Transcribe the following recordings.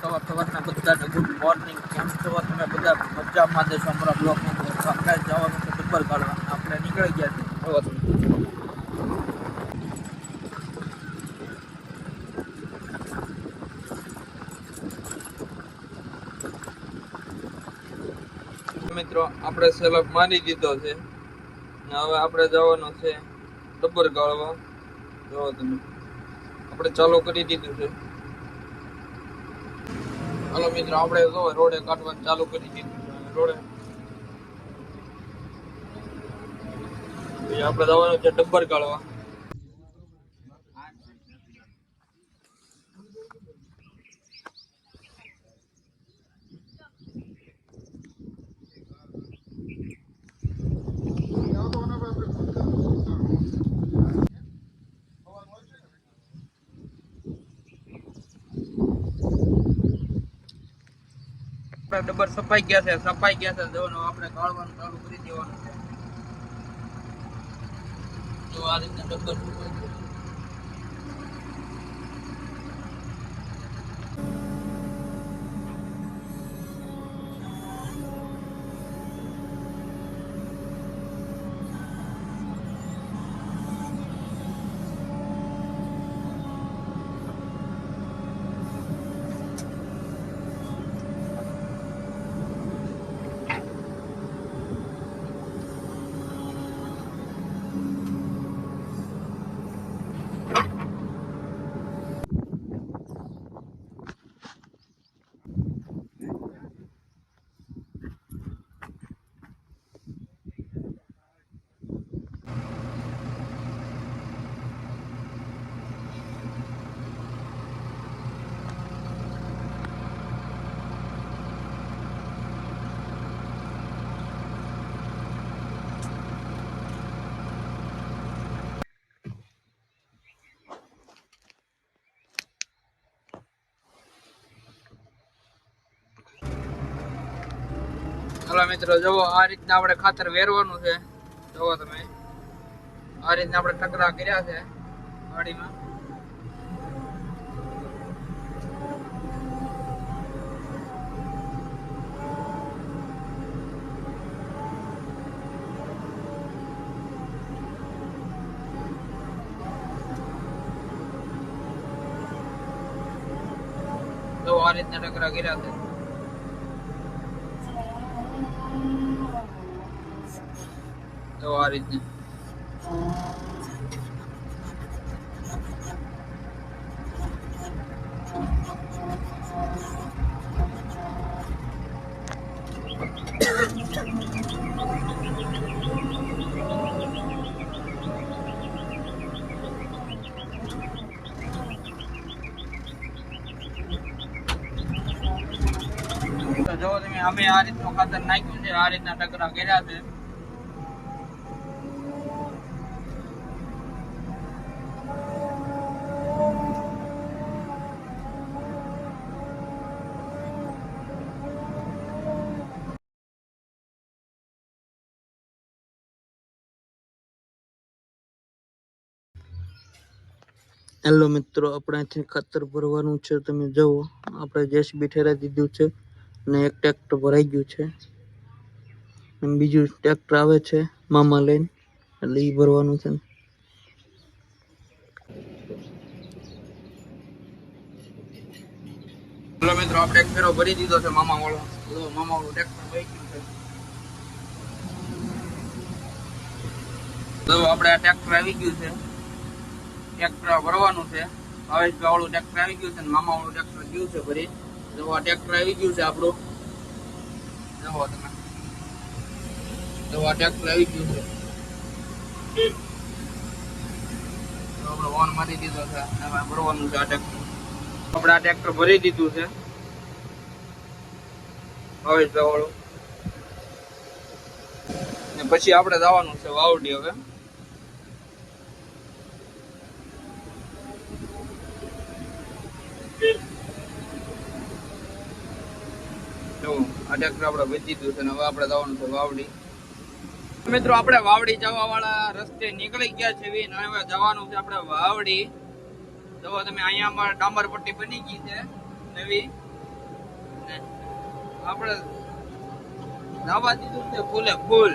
સવાર સવારના બધાને ગુડ મોર્નિંગ કેમ છો તમે બધા મજામાં દેશો અમારા બ્લોકમાં આપણે જવાનું છે પેપર કાઢવા. આપણે નીકળી ગયા છે મિત્રો, આપણે સેલફ મારી દીધો છે. ને હવે આપણે જવાનું છે ડબ્બર ગાળવા જો તમે. આપણે ચાલુ કરી દીધું છે. હાલો મિત્રો, આપણે જો રોડે કાઢવાનું ચાલુ કરી દીધું રોડે. આપણે જવાનું છે ડબ્બર ગાળવા આપણે ડબર સફાઈ ગયા છે, સફાઈ ગયા છે જવાનું આપણે ગાળવાનું ચાલુ કરી દેવાનું છે. તો આ રીતના ડબ્બર હાલો મિત્રો, જુઓ, આ રીતના આપણે ખાતર વેરવાનું છે. જુઓ તમે, આ રીતના આપણે ટકરા કર્યા છે વાડીમાં. તો આ રીતના ટકરા કર્યા છે. તો આ રીતના જો તમે, અમે આ રીતનું ખાતર નાખ્યું છે, આ રીતના ટકરા કર્યા છે. હેલો મિત્રો, આપણે અહીંથી ખાતર ભરવાનું છે, તમે જુઓ. આપણે જેસીબી ઠેરાઈ દીધું છે અને એક ટ્રેક્ટર ભરાઈ ગયું છે. બીજું ટ્રેક્ટર આવે છે મામા લઈને, એટલે એ ભરવાનું છે. હેલો મિત્રો આપણે ફેરો ભરી દીધો છે મામા વાળો મામા વાળું ટ્રેક્ટર ગયું છે. તો આપણે આ ટ્રેક્ટર આવી ગયું છે. ટ્રેક્ટર ભરવાનું છે. ભાવેશભાઈ વાળું ટ્રેક્ટર આવી ગયું છે અને મામા વાળું ટ્રેક્ટર ગયું છે ભરી. તો આ ટ્રેક્ટર આવી ગયું છે આપણું. જવો તમે. તો આ ટ્રેક્ટર આવી ગયું છે. આપણે ઓન મારી દીધો છે. ભરવાનું છે આ ટ્રેક્ટર. આપણે આ ટ્રેક્ટર ભરી દીધું છે. ભાવેશભાઈ ને પછી આપણે જવાનું છે વાવડી હવે જો આ આપણે વેચી દીધું છે હવે આપણે જવાનું છે વાવડી. મિત્રો, આપણે વાવડી જવા વાળા રસ્તે નીકળી ગયા છે હવે જવાનું છે આપણે વાવડી. જો તમે, અહીંયા ડાંબર પટ્ટી બની ગઈ છે નવી. આપણે જવા દીધું છે ફૂલે ફૂલ.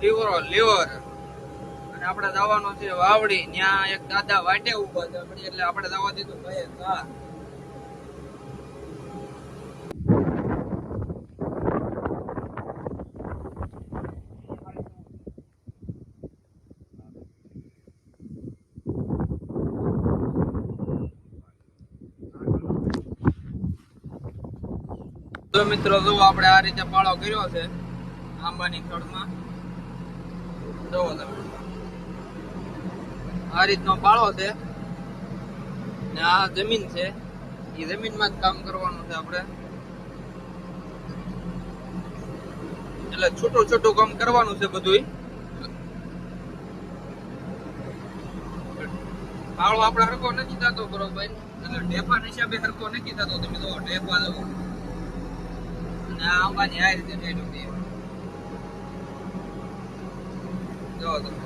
લીવરો, લીવર. અને આપણે જવાનું છે વાવડી. ત્યાં એક દાદા વાટે ઊભા છે. એટલે આપણે જવા દીધું ભાઈ તો મિત્રો જો આપણે આ રીતે પાળો કર્યો છે, આંબાની થડમાં જોવો તમે. આ રીતનો પાળો છે. ને આ જમીન છે. એ જમીનમાં જ કામ કરવાનું છે આપણે. એટલે છોટું છોટું કામ કરવાનું છે બધું પાળો આપણે હરકો નથી થતો બરોબર. એટલે ઢેફા હિસાબે હરકો નથી થતો. તમે જો ઢેફા જો અને આ આંબાની આ રીતે બેઠું છે. જો તમે.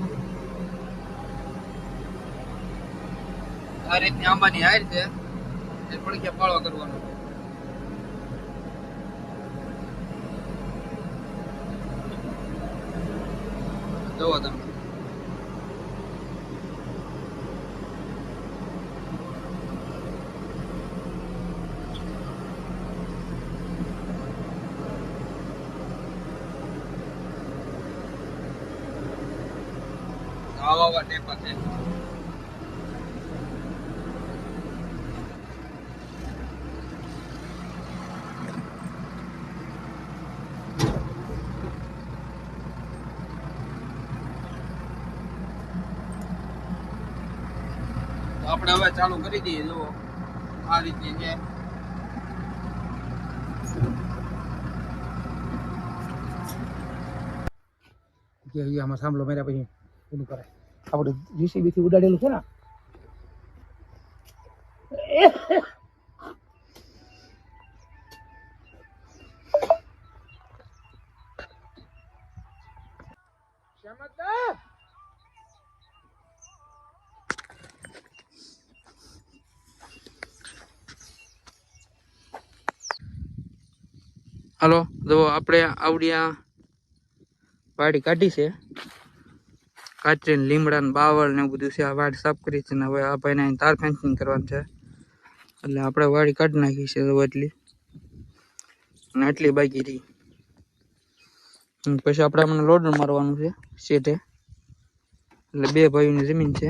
આ આંબાની હાર રીતે એ પડખે પાળો કરવાનો. જોવો તમે. આવા આપણે હવે ચાલુ કરી દઈએ, જુઓ. આ રીતે છે. કે આમાં સાંભળો મેરા પછી એનું કરે આપણે જીસીબી થી ઉડાડેલું છે ને. હાલો જો આપણે આવડિયા વાડી કાઢી છે. કાચરી ને લીમડા ને બાવળ ને એવું બધું છે. આ વાડી સાફ કરી છે ને હવે આ ભાઈને અહીં તાર ફેન્સિંગ કરવાનું છે. એટલે આપણે વાડી કાઢી નાખી છે એટલી અને આટલી બાકી રહી. પછી આપણે અમને લોડર મારવાનું છે શેઠે. એટલે બે ભાઈઓની જમીન છે.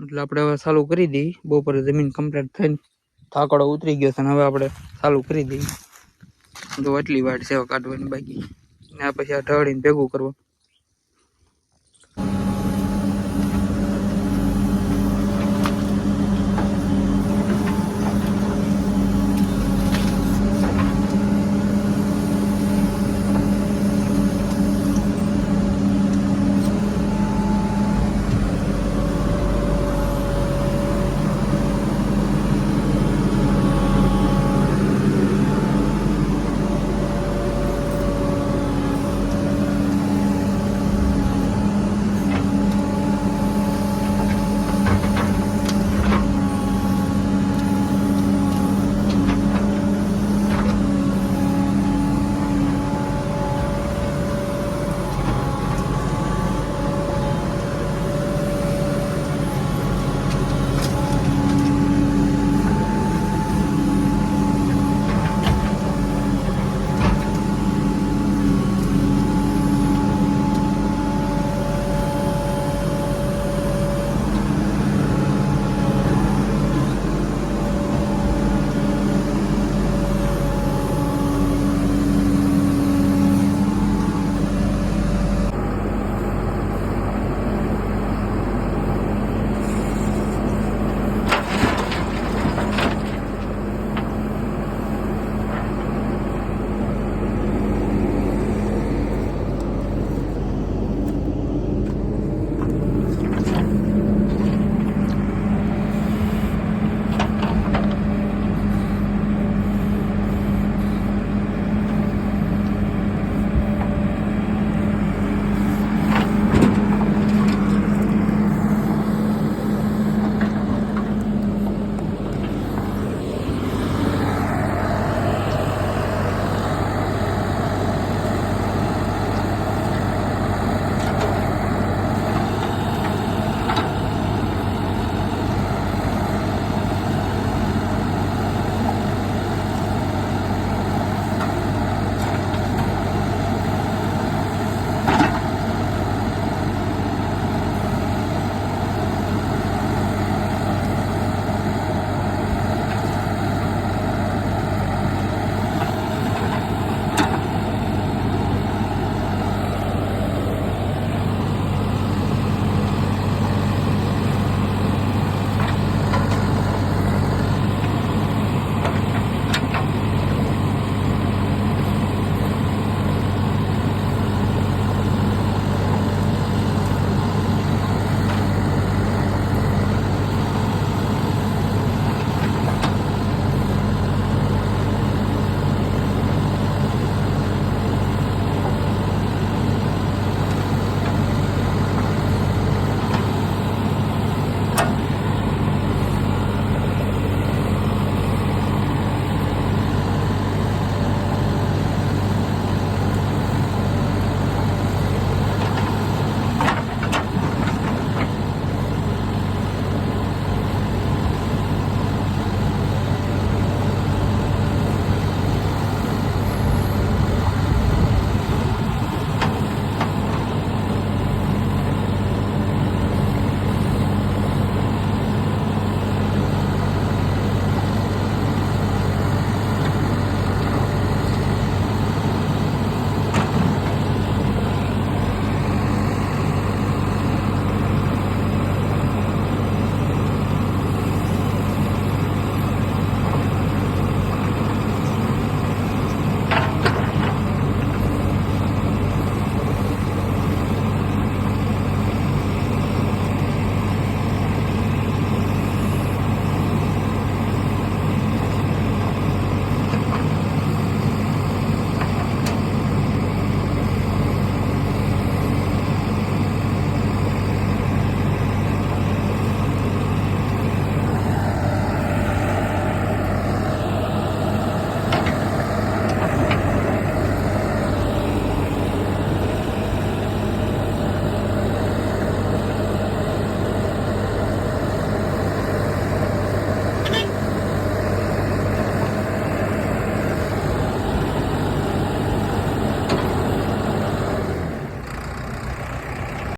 એટલે આપણે હવે ચાલુ કરી દઈએ બપોરે જમીન કમ્પ્લીટ થઈને થાકડો ઉતરી ગયો છે અને હવે આપણે ચાલુ કરી દઈએ તો એટલી વાડ સેવા કાઢવાની બાકી. આ પછી આ ઢળીને ભેગું કરવું